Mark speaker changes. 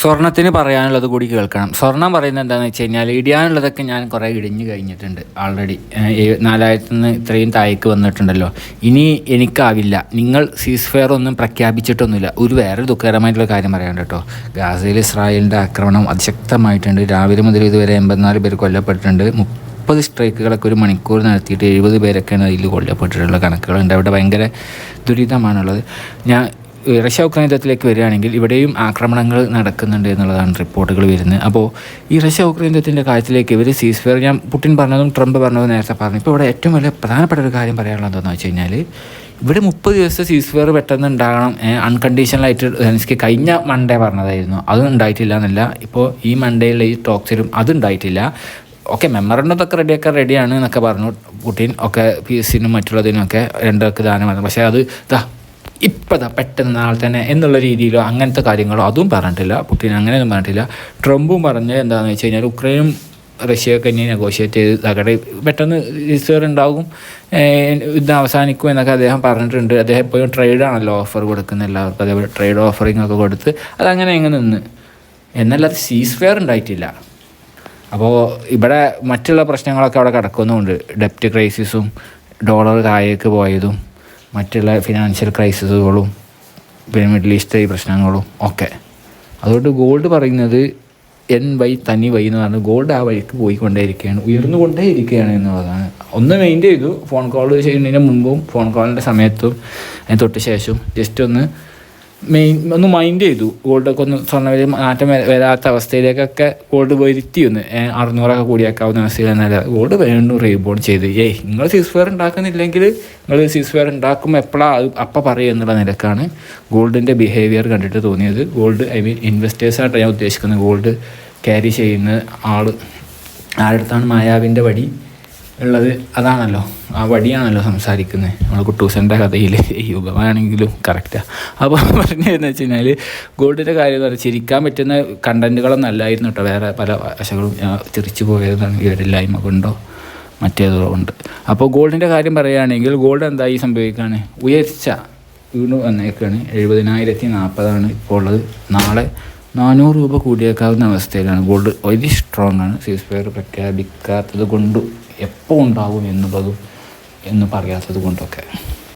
Speaker 1: സ്വർണത്തിന് പറയാനുള്ളത് കൂടി കേൾക്കണം. സ്വർണം പറയുന്നത് എന്താണെന്ന് വെച്ച് കഴിഞ്ഞാൽ ഇടിയാനുള്ളതൊക്കെ ഞാൻ കുറേ ഇടിഞ്ഞു കഴിഞ്ഞിട്ടുണ്ട് ആൾറെഡി നാലായിരത്തിൽ നിന്ന് ഇത്രയും താഴേക്ക് വന്നിട്ടുണ്ടല്ലോ. ഇനി എനിക്കാവില്ല നിങ്ങൾ സീസ് ഫെയർ ഒന്നും പ്രഖ്യാപിച്ചിട്ടൊന്നുമില്ല. ഒരു വേറെ ദുഃഖകരമായിട്ടുള്ള കാര്യം പറയാനുണ്ട് കേട്ടോ. ഗാസയിൽ ഇസ്രായേലിന്റെ ആക്രമണം അതിശക്തമായിട്ടുണ്ട്. രാവിലെ മുതൽ ഇതുവരെ എൺപത്തിനാല് പേർ കൊല്ലപ്പെട്ടിട്ടുണ്ട്. മുപ്പത് സ്ട്രൈക്കുകളൊക്കെ ഒരു മണിക്കൂർ നടത്തിയിട്ട് എഴുപത് പേരൊക്കെയാണ് അതിൽ കൊല്ലപ്പെട്ടിട്ടുള്ള കണക്കുകളുണ്ട് അവിടെ ഭയങ്കര ദുരിതമാണുള്ളത്. ഞാൻ റഷ്യ ഉക്രൈൻ യുദ്ധത്തിലേക്ക് വരികയാണെങ്കിൽ ഇവിടെയും ആക്രമണങ്ങൾ നടക്കുന്നുണ്ട് എന്നുള്ളതാണ് റിപ്പോർട്ടുകൾ വരുന്നത്. അപ്പോൾ ഈ റഷ്യ ഉക്രൈൻ യുദ്ധത്തിന്റെ കാര്യത്തിലേക്ക് ഇവർ സീസ് ഫെയർ ഞാൻ പുടിൻ പറഞ്ഞതും ട്രംപ് പറഞ്ഞതും നേരത്തെ പറഞ്ഞു. ഇപ്പോൾ ഇവിടെ ഏറ്റവും വലിയ പ്രധാനപ്പെട്ട ഒരു കാര്യം പറയാനുള്ളത് എന്താണെന്ന് വെച്ച് കഴിഞ്ഞാൽ ഇവിടെ മുപ്പത് ദിവസത്തെ സീസ് ഫെയർ പെട്ടെന്ന് ഉണ്ടാകണം അൺകണ്ടീഷണലായിട്ട് എനിക്ക് കഴിഞ്ഞ മൺഡേ പറഞ്ഞതായിരുന്നു. അതും ഉണ്ടായിട്ടില്ല എന്നല്ല. ഇപ്പോൾ ഈ മൺഡേയിലെ ഈ ടോക്സിലും അതും ഉണ്ടായിട്ടില്ല. ഓക്കെ മെമ്മറണ്ടൊക്കെ റെഡിയൊക്കെ റെഡിയാണ് എന്നൊക്കെ പറഞ്ഞു. പുടിൻ ഒക്കെ പി എസ് സിനും മറ്റുള്ളതിനൊക്കെ രണ്ടൊക്കെ ദാനം പറഞ്ഞു. പക്ഷേ അത് ഇതാ ഇപ്പതാ പെട്ടെന്ന് നാളെ തന്നെ എന്നുള്ള രീതിയിലോ അങ്ങനത്തെ കാര്യങ്ങളോ അതും പറഞ്ഞിട്ടില്ല. പുട്ടിൻ അങ്ങനെയൊന്നും പറഞ്ഞിട്ടില്ല. ട്രംപും പറഞ്ഞ് എന്താണെന്ന് വെച്ച് കഴിഞ്ഞാൽ ഉക്രൈനും റഷ്യയൊക്കെ ഇനി നെഗോഷിയേറ്റ് ചെയ്ത് തകടെ പെട്ടെന്ന് ഉണ്ടാകും. യുദ്ധം അവസാനിക്കും എന്നൊക്കെ അദ്ദേഹം പറഞ്ഞിട്ടുണ്ട്. അദ്ദേഹം എപ്പോഴും ട്രേഡാണല്ലോ ഓഫർ കൊടുക്കുന്ന എല്ലാവർക്കും. അതേപോലെ ട്രേഡ് ഓഫറിംഗ് ഒക്കെ കൊടുത്ത് അതങ്ങനെ എങ്ങനെ നിന്ന്. എന്നല്ലാതെ സീസ് ഫെയർ ഉണ്ടായിട്ടില്ല. അപ്പോൾ ഇവിടെ മറ്റുള്ള പ്രശ്നങ്ങളൊക്കെ അവിടെ കിടക്കുന്നുമുണ്ട് ഡെപ്റ്റ് ക്രൈസിസും ഡോളർ താഴേക്ക് പോയതും. മറ്റുള്ള ഫിനാൻഷ്യൽ ക്രൈസിസുകളും പിന്നെ മിഡിൽ ഈസ്റ്റ് പ്രശ്നങ്ങളും ഒക്കെ. അതുകൊണ്ട് ഗോൾഡ് പറയുന്നത് എൻ വൈ തനി വൈ എന്ന് പറഞ്ഞാൽ ഗോൾഡ് ആ വഴിക്ക് പോയിക്കൊണ്ടേയിരിക്കുകയാണ് ഉയർന്നുകൊണ്ടേയിരിക്കുകയാണ് എന്നുള്ളതാണ്. ഒന്ന് മെയിന്റ് ചെയ്തു ഫോൺ കോൾ ചെയ്യുന്നതിന് മുമ്പും ഫോൺ കോളിന്റെ സമയത്തും അതിന് തൊട്ട് ശേഷവും ജസ്റ്റ് ഒന്ന് മെയിൻ ഒന്ന് മൈൻഡ് ചെയ്തു. ഗോൾഡൊക്കെ ഒന്ന് സ്വർണവില മാറ്റം വരാത്ത അവസ്ഥയിലേക്കൊക്കെ ഗോൾഡ് വരുത്തി ഒന്ന് അറുന്നൂറൊക്കെ കൂടിയേക്കാവുന്ന അവസ്ഥയിൽ നല്ല ഗോൾഡ് വീണ്ടും റീബോൺ ചെയ്ത്. ഏയ് നിങ്ങൾ സീസ് ഫെയർ ഉണ്ടാക്കുന്നില്ലെങ്കിൽ നിങ്ങൾ സീസ് ഫെയർ ഉണ്ടാക്കുമ്പോൾ എപ്പോഴാണ് അപ്പം പറയുക എന്നുള്ള നിലക്കാണ് ഗോൾഡിന്റെ ബിഹേവിയർ കണ്ടിട്ട് തോന്നിയത്. ഗോൾഡ് ഐ മീൻ ഇൻവെസ്റ്റേഴ്സായിട്ട് ഞാൻ ഉദ്ദേശിക്കുന്നത്. ഗോൾഡ് ക്യാരി ചെയ്യുന്ന ആൾ ആരുടെ അടുത്താണ് മായാവിന്റെ വടി? ഉള്ളത് അതാണല്ലോ ആ വടിയാണല്ലോ സംസാരിക്കുന്നത് നമ്മൾ കുട്ടൂസന്റെ കഥയിൽ യുഗമാണെങ്കിലും കറക്റ്റാണ് അപ്പോൾ പറഞ്ഞതെന്ന് വെച്ച് കഴിഞ്ഞാൽ ഗോൾഡിന്റെ കാര്യം എന്ന് പറഞ്ഞാൽ ചിരിക്കാൻ പറ്റുന്ന കണ്ടന്റുകളൊന്നും അല്ലായിരുന്നു കേട്ടോ വേറെ പല ഞാൻ ചിരിച്ചു പോയതാണ്. ഇവരില്ലായ്മ കൊണ്ടോ മറ്റേതോ കൊണ്ട് അപ്പോൾ ഗോൾഡിന്റെ കാര്യം പറയുകയാണെങ്കിൽ ഗോൾഡ് എന്തായി സംഭവിക്കുകയാണ് ഉയർച്ച വീണു വന്നേക്കാണ് എഴുപതിനായിരത്തി നാൽപ്പതാണ് ഇപ്പോൾ ഉള്ളത്. നാളെ നാനൂറ് രൂപ കൂടിയേക്കാവുന്ന അവസ്ഥയിലാണ്. ഗോൾഡ് വലിയ സ്ട്രോങ് ആണ്. സീസ് ഫയർ പ്രഖ്യാപിക്കാത്തത് കൊണ്ടും എപ്പോൾ ഉണ്ടാകും എന്നുള്ളതും എന്ന് പറയാത്തത് കൊണ്ടൊക്കെ.